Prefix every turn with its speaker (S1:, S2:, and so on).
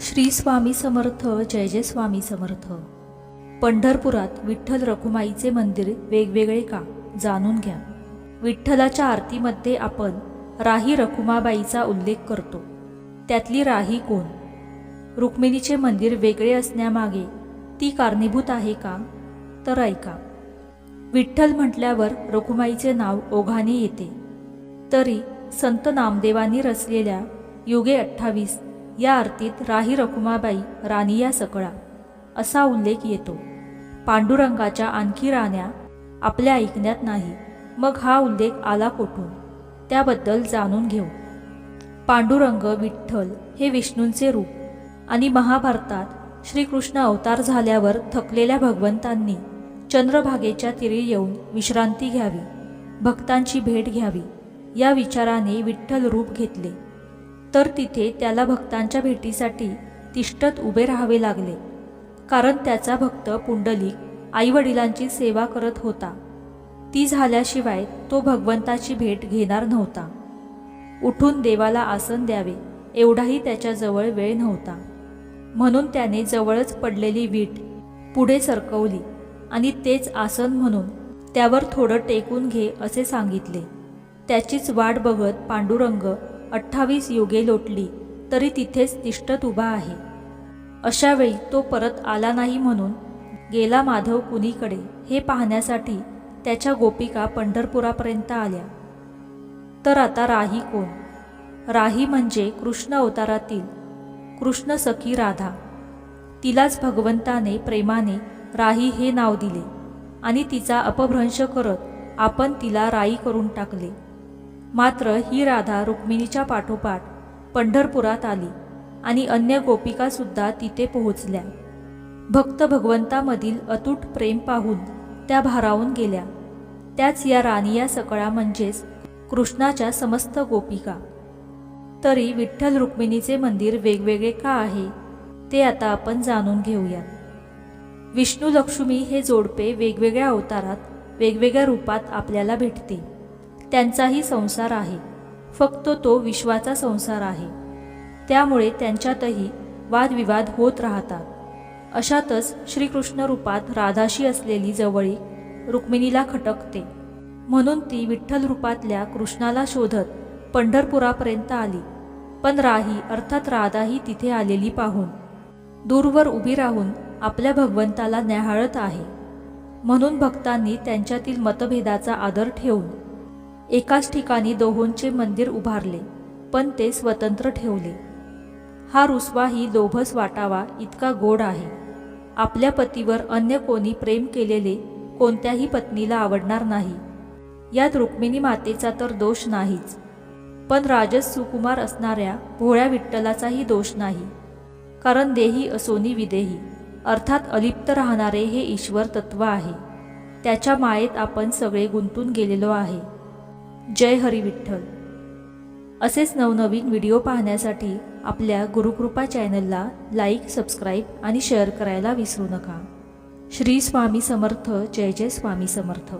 S1: श्री स्वामी समर्थ जय जय स्वामी समर्थ. पंढरपुरात विठ्ठल रखुमाईचे मंदिर वेगवेगळे का? जाणून घ्या. विठ्ठलाच्या आरतीमध्ये आपण राही रखुमाबाईचा उल्लेख करतो. त्यातली राही कोण? रुक्मिणीचे मंदिर वेगळे असण्यामागे ती कारणीभूत आहे का? तर ऐका. विठ्ठल म्हटल्यावर रखुमाईचे नाव ओघाने येते. तरी संत नामदेवांनी रचलेल्या युगे अठ्ठावीस या आरतीत राही रखुमाबाई रानिया सकळा असा उल्लेख येतो. पांडुरंगाच्या आणखी राण्या आपल्या ऐकण्यात नाही. मग हा उल्लेख आला कोठून? त्याबद्दल जाणून घेऊ. पांडुरंग विठ्ठल हे विष्णूंचे रूप आणि महाभारतात श्रीकृष्ण अवतार झाल्यावर थकलेल्या भगवंतांनी चंद्रभागेच्या तीरी येऊन विश्रांती घ्यावी भक्तांची भेट घ्यावी या विचाराने विठ्ठल रूप घेतले. तर तिथे त्याला भक्तांच्या भेटीसाठी तिष्ठत उभे राहावे लागले. कारण त्याचा भक्त पुंडलिक आईवडिलांची सेवा करत होता. ती झाल्याशिवाय तो भगवंताची भेट घेणार नव्हता. उठून देवाला आसन द्यावे एवढाही त्याच्याजवळ वेळ नव्हता. म्हणून त्याने जवळच पडलेली वीट पुढे सरकवली आणि तेच आसन म्हणून त्यावर थोडं टेकून घे असे सांगितले. त्याचीच वाट बघत पांडुरंग अठ्ठावीस युगे लोटली तरी तिथेच तिष्ठत उभा आहे. अशावेळी तो परत आला नाही म्हणून गेला माधव कुणीकडे हे पाहण्यासाठी त्याच्या गोपिका पंढरपुरापर्यंत आल्या. तर आता राही कोण? राही म्हणजे कृष्ण अवतारातील कृष्ण सखी राधा. तिलाच भगवंताने प्रेमाने राही हे नाव दिले आणि तिचा अपभ्रंश करत आपण तिला राई करून टाकले. मात्र ही राधा रुक्मिणीच्या पाठोपाठ पंढरपुरात आली आणि अन्य गोपिकासुद्धा तिथे पोहोचल्या. भक्त भगवंतामधील अतूट प्रेम पाहून त्या भारावून गेल्या. त्याच या रानिया सकळा म्हणजेच कृष्णाच्या समस्त गोपिका. तरी विठ्ठल रुक्मिणीचे मंदिर वेगवेगळे का आहे ते आता आपण जाणून घेऊयात विष्णू लक्ष्मी हे जोडपे वेगवेगळ्या अवतारात वेगवेगळ्या रूपात आपल्याला भेटते त्यांचाही संसार आहे. फक्त तो विश्वाचा संसार आहे. त्यामुळे त्यांच्यातही वादविवाद होत राहतात. अशातच श्रीकृष्ण रूपात राधाशी असलेली जवळी रुक्मिणीला खटकते. म्हणून ती विठ्ठल रूपातल्या कृष्णाला शोधत पंढरपुरापर्यंत आली. पण राही अर्थात राधाही तिथे आलेली पाहून दूरवर उभी राहून आपल्या भगवंताला न्याहाळत आहे. म्हणून भक्तांनी त्यांच्यातील मतभेदाचा आदर ठेवून एकाच ठिकाणी दोहोंचे मंदिर उभारले पण ते स्वतंत्र ठेवले. हा रुसवाही लोभस वाटावा इतका गोड आहे. आपल्या पतीवर अन्य कोणी प्रेम केलेले कोणत्याही पत्नीला आवडणार नाही. यात रुक्मिणी मातेचा तर दोष नाहीच. पण राजस सुकुमार असणाऱ्या भोळ्या विठ्ठलाचाही दोष नाही. कारण देही असोनी विदेही. अर्थात अलिप्त राहणारे हे ईश्वर तत्व आहे. त्याच्या मायेत आपण सगळे गुंतून गेलेलो आहे. जय हरी विठ्ठल. असेच नवनवीन व्हिडिओ पाहण्यासाठी आपल्या गुरुकृपा चॅनलला लाईक सबस्क्राईब आणि शेअर करायला विसरू नका. श्री स्वामी समर्थ जय जय स्वामी समर्थ.